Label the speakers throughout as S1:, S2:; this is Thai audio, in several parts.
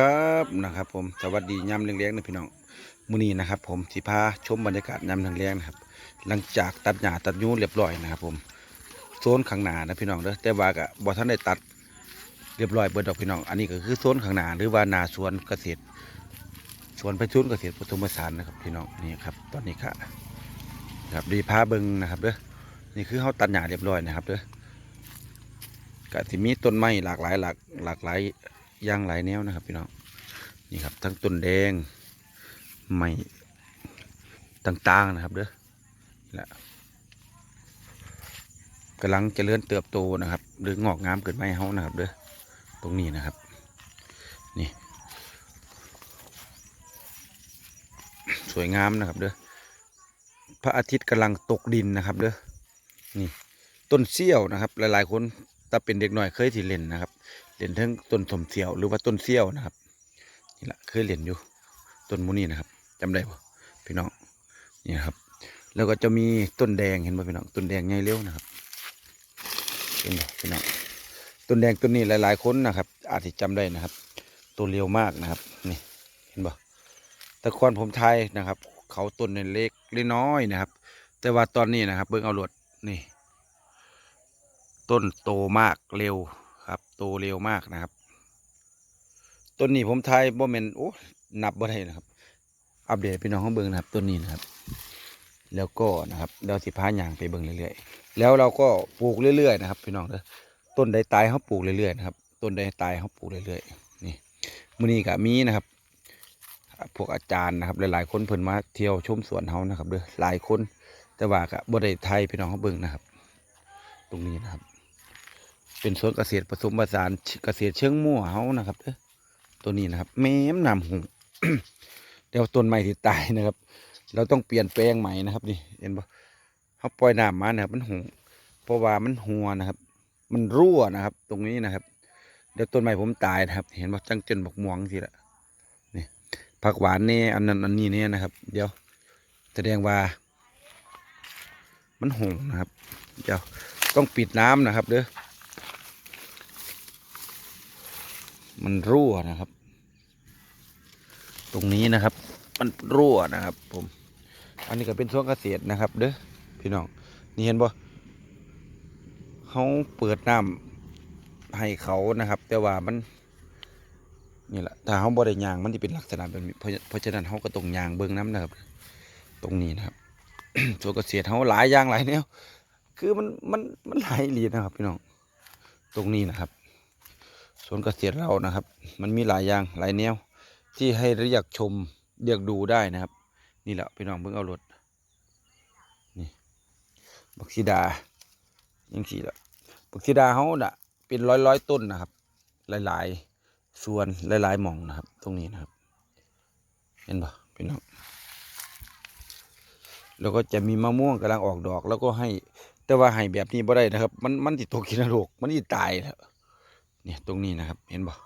S1: ครับนะครับผมสวัสดียามเลี้ยงๆนะพี่น้องมื้อนี้นะครับ ผมสิพาชมบรรยากาศยามเลี้ยงๆนะครับ หลังจากตัดหญ้าตัดยูเรียบร้อยนะครับ ผมโซนข้างหน้านะพี่น้องเด้อแต่ว่าก็บ่ทันได้ตัดเรียบร้อยเบิดดอกพี่น้อง อันนี้ก็คือโซนข้างหน้าหรือว่านาสวนเกษตรสวนไปชุนเกษตรปฐมสารนะครับพี่น้องนี่ครับ ตอนนี้ค่ะครับดีพาเบิงนะครับเด้อนี่คือเฮาตัดหญ้าเรียบร้อยนะครับเด้อก็สิมีต้นไม้หลากหลายหลากหลากหลาย ยางหลายแนวนะครับพี่น้องนี่ครับทั้งต้นแดงไม้ต่างๆนะครับเด้อและกำลังเจริญเติบโตนะครับ หรืองอกงามเกิดไม้เฮานะครับเด้อตรงนี้นะครับนี่สวยงามนะครับเด้อพระอาทิตย์กำลังตกดินนะครับเด้อนี่ต้นเสี้ยวนะครับ หลายๆคนถ้าเป็นเด็กหน่อยเคยที่เล่นนะครับ เล่นทั้งต้นสมเสียวหรือว่าต้นเสี้ยวนะครับนี่แหละเคยเล่นอยู่ต้นมูนี่นะครับจำได้ปะพี่น้องนี่ครับ แล้วก็จะมีต้นแดงเห็นป่ะพี่น้องต้นแดงใหญ่เร็วนะครับเห็นป่ะพี่น้องต้นแดงต้นนี้หลาย ๆ คนนะครับ อาจจะจำได้นะครับ ตัวเร็วมากนะครับนี่เห็นป่ะแต่ก่อนผมไทยนะครับ เขาต้นเล็กเล็กน้อยนะครับ แต่ว่าตอนนี้นะครับ เบิ่งเอาหลวดนี่ ต้นโตมากเร็ว ครับโตเร็วมากนะครับต้นนี้ผมทายบ่แมนโอ้นับบ่ได้นะครับ อัปเดตพี่น้องเขาเบิ่งนะครับต้นนี้นะครับ แล้วก็นะครับเราสิพาย่างไปเบิ่งเรื่อยๆแล้วเราก็ปลูกเรื่อยๆนะครับ พี่น้องเด้อต้นใดตายเขาปลูกเรื่อยๆนะครับต้นใดตายเขาปลูกเรื่อยๆนี่มื้อนี้ก็มีนะครับ พวกอาจารย์นะครับ หลายๆคนเพิ่นมาเที่ยวชมสวนเฮานะครับเด้อหลายคนแต่ว่าก็บ่ได้ไทยพี่น้องเขาเบิ่งนะครับ ตรงนี้นะครับ เป็นสวนเกษตรผสมผสานเกษตรเชิงมั่วเฮานะครับเด้อตัวนี้นะครับแม้มนำหงเดี๋ยวต้นไม้ที่ตายนะครับ เราต้องเปลี่ยนแปลงใหม่นะครับนี่เห็นปะเขาปล่อยน้ำมานะครับมันหงเพราะว่ามันหัวนะครับ มันรั่วนะครับ ตรงนี้นะครับ เดี๋ยวต้นไม้ผมตายนะครับ เห็นปะจังจนบกม่วงสิละนี่ผักหวานเนี่อันนั้นอันนี้เนี่ยนะครับ เดี๋ยวแสดงว่า มันหงนะครับ เดี๋ยวต้องปิดน้ำนะครับเด้อ มันรั่วนะครับ ตรงนี้นะครับ มันรั่วนะครับ ผม อันนี้ก็เป็นสวนเกษตรนะครับ เด้อพี่น้องนี่เห็นบ่เขาเปิดน้ำให้เขานะครับ แต่ว่ามันนี่แหละถ้าเขาบ่ได้ยางมันจะเป็นลักษณะแบบนี้เพราะฉะนั้นเขาก็ต้องยางเบิ้องน้ำนะครับ ตรงนี้นะครับสวนเกษตรเขาหลายอย่างหลายแนวคือมันมันมันหลายอีหลีนะครับ พี่น้อง ตรงนี้นะครับ สวนเกษตรเรานะครับ มันมีหลายอย่างหลายแนว ที่ให้เรียกชมเรียกดูได้นะครับ นี่แหละพี่น้องเพิ่งเอารถนี่บักซีดายังสี่ละบักซีดาเขาน่ะ เป็นร้อยร้อยต้นนะครับ หลายๆส่วนหลายๆหม่องนะครับ ตรงนี้นะครับ เห็นปะพี่น้องแล้วก็จะมีมะม่วงกำลังออกดอก แล้วก็ให้ แต่ว่าให้แบบนี้บ่ได้นะครับ มันมันติดตัวกินโรคมันติตายแล้ว เนี่ยตรงนี้นะครับเห็นปะ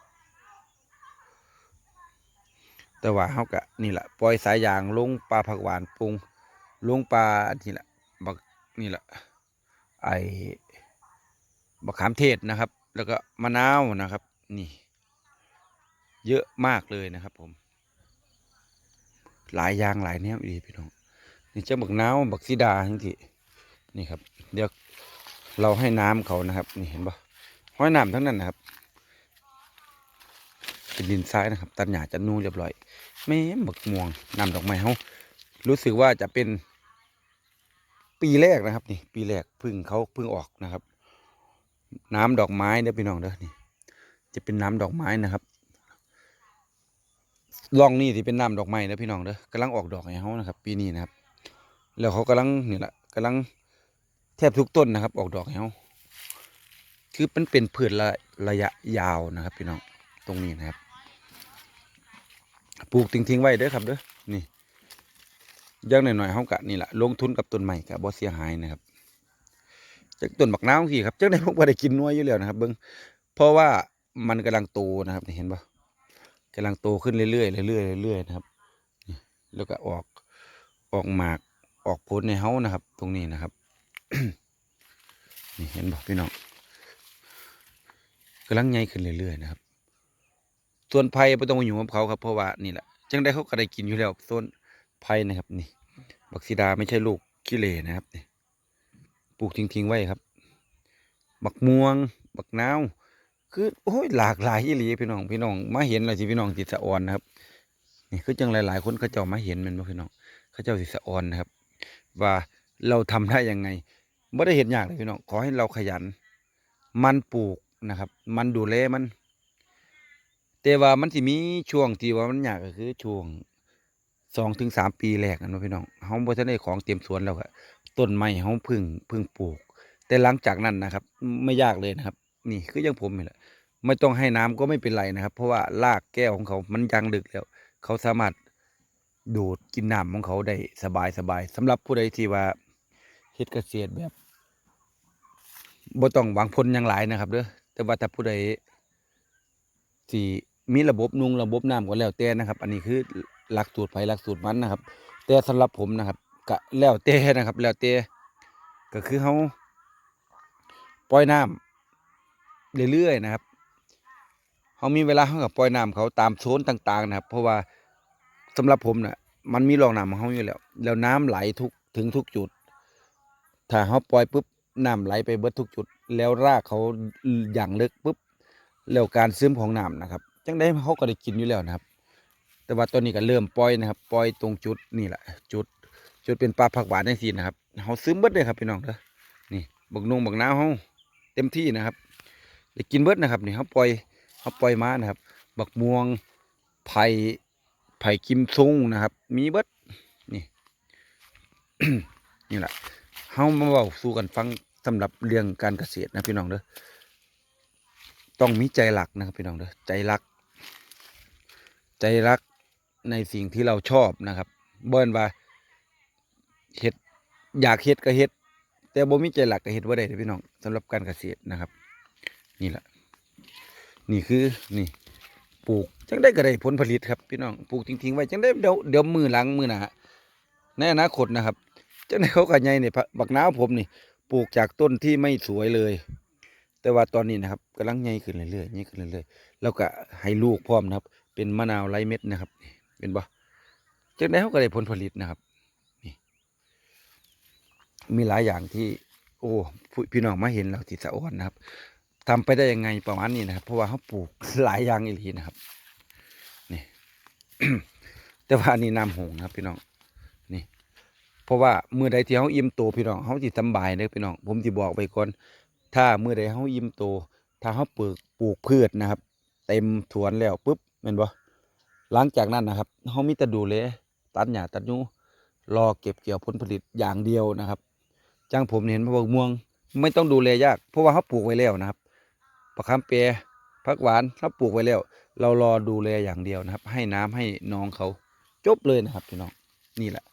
S1: แต่ว่าเขากะนี่แหละปล่อยสายยางลงปลาผักหวานปรุงลงปลานี่แหละบักนี่แหละไอบักขามเทศนะครับ แล้วก็มะนาวนะครับ นี่ เยอะมากเลยนะครับ ผม หลายอย่างหลายแนวอีพี่น้องนี่เจ้าบักนาวบักซีดาทั้งที่นี่ครับ เดี๋ยวเราให้น้ำเขานะครับ นี่เห็นปะ ห้อยน้ำทั้งนั้นนะครับ เป็นดินทรายนะครับ ตัดหญ้าจัดนูเรียบร้อยแม่บักม่วงนำดอกไม้เฮารู้สึกว่าจะเป็นปีแรกนะครับ นี่ปีแรกพึ่งเขาพึ่งออกนะครับ น้ำดอกไม้เด้อพี่น้องเด้อนี่ จะเป็นน้ำดอกไม้นะครับลองนี่ที่เป็นน้ำดอกไม้เด้อพี่น้องเด้อกำลังออกดอกให้เขานะครับ ปีนี้นะครับ แล้วเขากำลังนี่แหละกำลังแทบทุกต้นนะครับ ออกดอกให้เขา คือมันเป็นพืชระระยะยาวนะครับพี่น้องตรงนี้นะครับ ปลูกทิ้งๆไว้เด้อครับเด้อนี่อยังหน่อยๆเฮากะนี่แหละลงทุนกับต้นใหม่กะบ่เสียหายนะครับจากต้นบักนาวสิครับจังได้ผมก็ได้กินนัวอยู่แล้วนะครับ เบิ่งเพราะว่ามันกำลังโตนะครับเห็นปะกำลังโตขึ้นเรื่อยๆเรื่อยๆเรื่อยๆนะครับแล้วก็ออกออกหมากออกผลในเฮานะครับ ตรงนี้นะครับนี่เห็นปะพี่น้อง กำลังใหญ่ขึ้นเรื่อยๆนะครับส่วนไผ่บ่ต้องมาอยู่กับเขาครับเพราะว่านี่แหละจังได้เขาก็ได้กินอยู่แล้วส่วนไผ่นะครับนี่ บักซีดาไม่ใช่ลูกขี้เหร่นะครับนี่ปลูกทิ้งๆไว้ครับ บักม่วง บักนาวคือโอ้ยหลากหลายอีหลีพี่น้องพี่น้องมาเห็นแล้วสิพี่น้องติดสะออนนะครับนี่คือจังหลายๆคนเขาเจ้ามาเห็นมันบ่พี่น้องเขาเจ้าสิสะออนนะครับ ว่าเราทำได้ยังไงไม่ได้เห็นยากเลยพี่น้องขอให้เราขยัน มันปลูก นะครับ มันดูแลมัน แต่ว่ามันสิมีช่วงที่ว่ามันยากก็คือช่วงสองถึงสามปีแรกนะเนาพี่น้องเฮาบ่ทันได้ของเตรียมสวนแล้วก็ต้นไม้เฮาพึ่งพึ่งปลูก แต่หลังจากนั้นนะครับ ไม่ยากเลยนะครับ นี่คืออย่างผมนี่แหละไม่ต้องให้น้ำก็ไม่เป็นไรนะครับ เพราะว่ารากแก้วของเขามันยังลึกแล้ว เขาสามารถดูดกินน้ำของเขาได้สบายสบายสำหรับผู้ใดที่ว่าเฮ็ดเกษตรแบบบ่ต้องหวังผลหยังหลายนะครับเด้อ แต่ว่าถ้าผู้ใดที่มีระบบนุงระบบน้ำก็แล้วแต่นะครับ อันนี้คือหลักสูตรไผหลักสูตรมันนะครับ แต่สำหรับผมนะครับก็แล้วแต่นะครับ แล้วแต่ก็คือเฮาปล่อยน้ำเรื่อยๆนะครับเขามีเวลาเขากับปล่อยน้ำเขาตามโซนต่าง ๆ นะครับ เพราะว่าสำหรับผมน่ะมันมีรองน้ำของเขาอยู่แล้ว แล้วน้ำไหลทุกถึงทุกจุด ถ้าเขาปล่อยปุ๊บ น้ำไหลไปเบิดทุกจุด แล้วรากเขาอย่างลึกปุ๊บแล้วการซึมของน้ำนะครับ จังได้เขาก็ได้กินอยู่แล้วนะครับ แต่ว่าตอนนี้ก็เริ่มปล่อยนะครับปล่อยตรงจุดนี่แหละจุด จุดเป็นปลาผักหวานได้สินะครับเขาซึมเบิดเลยครับพี่น้องเด้อนี่บักนงบักน้าเขาเต็มที่นะครับได้กินเบิดนะครับนี่เขาปล่อยเขาปล่อยมานะครับ บักม่วงไผ่ไผ่กิมซุงนะครับ มีเบิดนี่นี่แหละเฮามาเว้าสู่กันฟัง สำหรับเรื่องการเกษตรนะพี่น้องเด้อต้องมีใจรักนะครับพี่น้องเด้อใจรัก ใจรักในสิ่งที่เราชอบนะครับ เบิ้นว่าเฮ็ดอยากเฮ็ดก็เฮ็ดแต่บ่มีใจรักก็เฮ็ดบ่ได้พี่น้องสำหรับการเกษตรนะครับ นี่แหละนี่คือนี่ปลูกจังได้ก็ได้ผลผลิตครับพี่น้องปลูกทิ้งๆไว้จังได้เดี๋ยวเดี๋ยวมือหลังมือหนาในอนาคตนะครับจังได้เขาก็ใหญ่นี่ยบักน้าผมนี่ ปลูกจากต้นที่ไม่สวยเลย แต่ว่าตอนนี้นะครับกำลังใหญ่ขึ้นเรื่อยๆใหญ่ขึ้นเรื่อยๆแล้วก็ให้ลูกพร้อมนะครับ เป็นมะนาวไร้เม็ดนะครับเป็นบ่จังได้เขาก็ได้ผลผลิตนะครับนี่มีหลายอย่างที่ โอ้พี่น้องมาเห็นเราติดสะอ้อนนะครับทำไปได้ยังไงประมาณนี้นะครับ เพราะว่าเขาปลูกหลายอย่างอีหลีนะครับนี่แต่ว่านนี้น้ำหงนะครับ พี่น้อง เพราะว่าเมื่อใดที่เขาอิ่มโตพี่น้องเขาจิตสบายเด้อพี่น้องผมจะบอกไปก่อนถ้าเมื่อใดเขาอิ่มโตถ้าเขาปลูกปลูกพืชนะครับ เต็มสวนแล้วปุ๊บเห็นบ่หลังจากนั้นนะครับเขามีแต่ดูแลตัดหญ้าตัดยูรอเก็บเกี่ยวผลผลิตอย่างเดียวนะครับจังผมเห็นมะม่วง ไม่ต้องดูแลยาก เพราะว่าเขาปลูกไว้แล้วนะครับประคำเปียผักหวานเขาปลูกไว้แล้ว เรารอดูแลอย่างเดียวนะครับ ให้น้ำให้น้องเขาจบเลยนะครับพี่น้องนี่แหละ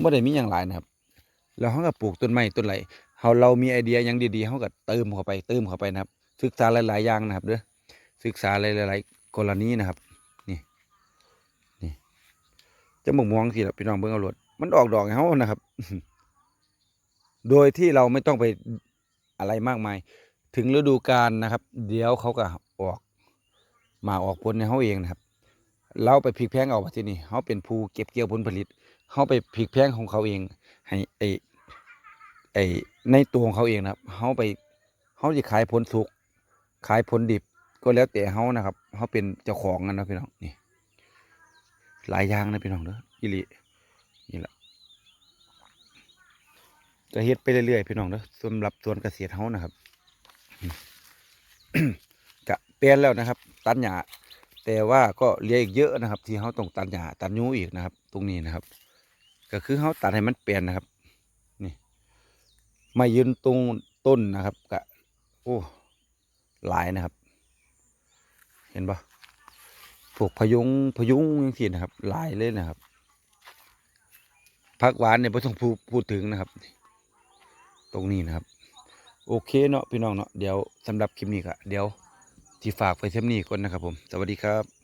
S1: ไม่ได้มีอย่างไรนะครับ แล้วเขาก็ปลูกต้นไม้ต้นไรเราเรามีไอเดียอย่างดีๆเขาก็เติมเข้าไปเติมเข้าไปนะครับ ศึกษาหลายๆอย่างนะครับเด้อศึกษาหลายๆกรณีนะครับ นี่นี่จะมองมองสิละพี่น้องเบิ่งเอาโลดมันออกดอกเขานะครับ โดยที่เราไม่ต้องไปอะไรมากมาย ถึงฤดูกาลนะครับ เดี๋ยวเขาก็ออกมาออกผลในเขาเองนะครับ เราไปพลิกแพงเอาว่าที่นี่เขาเป็นผู้เก็บเกี่ยวผลผลิต เขาไปพลิกแพงของเขาเอง ให้ไอไอในตัวของเขาเองนะครับเขาไปเขาจะขายผลสุกขายผลดิบก็แล้วแต่เขานะครับเขาเป็นเจ้าของกันนะพี่น้องนี่หลายอย่างนะพี่น้องเด้ออิลินี่แหละจะเฮ็ดไปเรื่อยๆพี่น้องเด้อสำหรับส่วนเกษตรเฮานะครับกะเปลี่ยนแล้วนะครับ ตัดหญ้าแต่ว่าก็เหลืออีกเยอะนะครับ ที่เฮาต้องตัดหญ้าตัดยูอีกนะครับ ตรงนี้นะครับ ก็คือเฮาตัดให้มันเปลี่ยนนะครับ นี่มายืนตรงต้นนะครับกะโอ้หลายนะครับ เห็นปะพวกพยุงพยุงย่างที่นะครับ หลายเลยนะครับผักหวานเนี่ยไม่ต้องพูดพูดถึงนะครับ ตรงนี้นะครับ โอเคเนาะพี่น้องเนาะเดี๋ยวสำหรับคลิปนี้ก็เดี๋ยวที่ฝากไปเท่านี้ก่อนนะครับผม สวัสดีครับ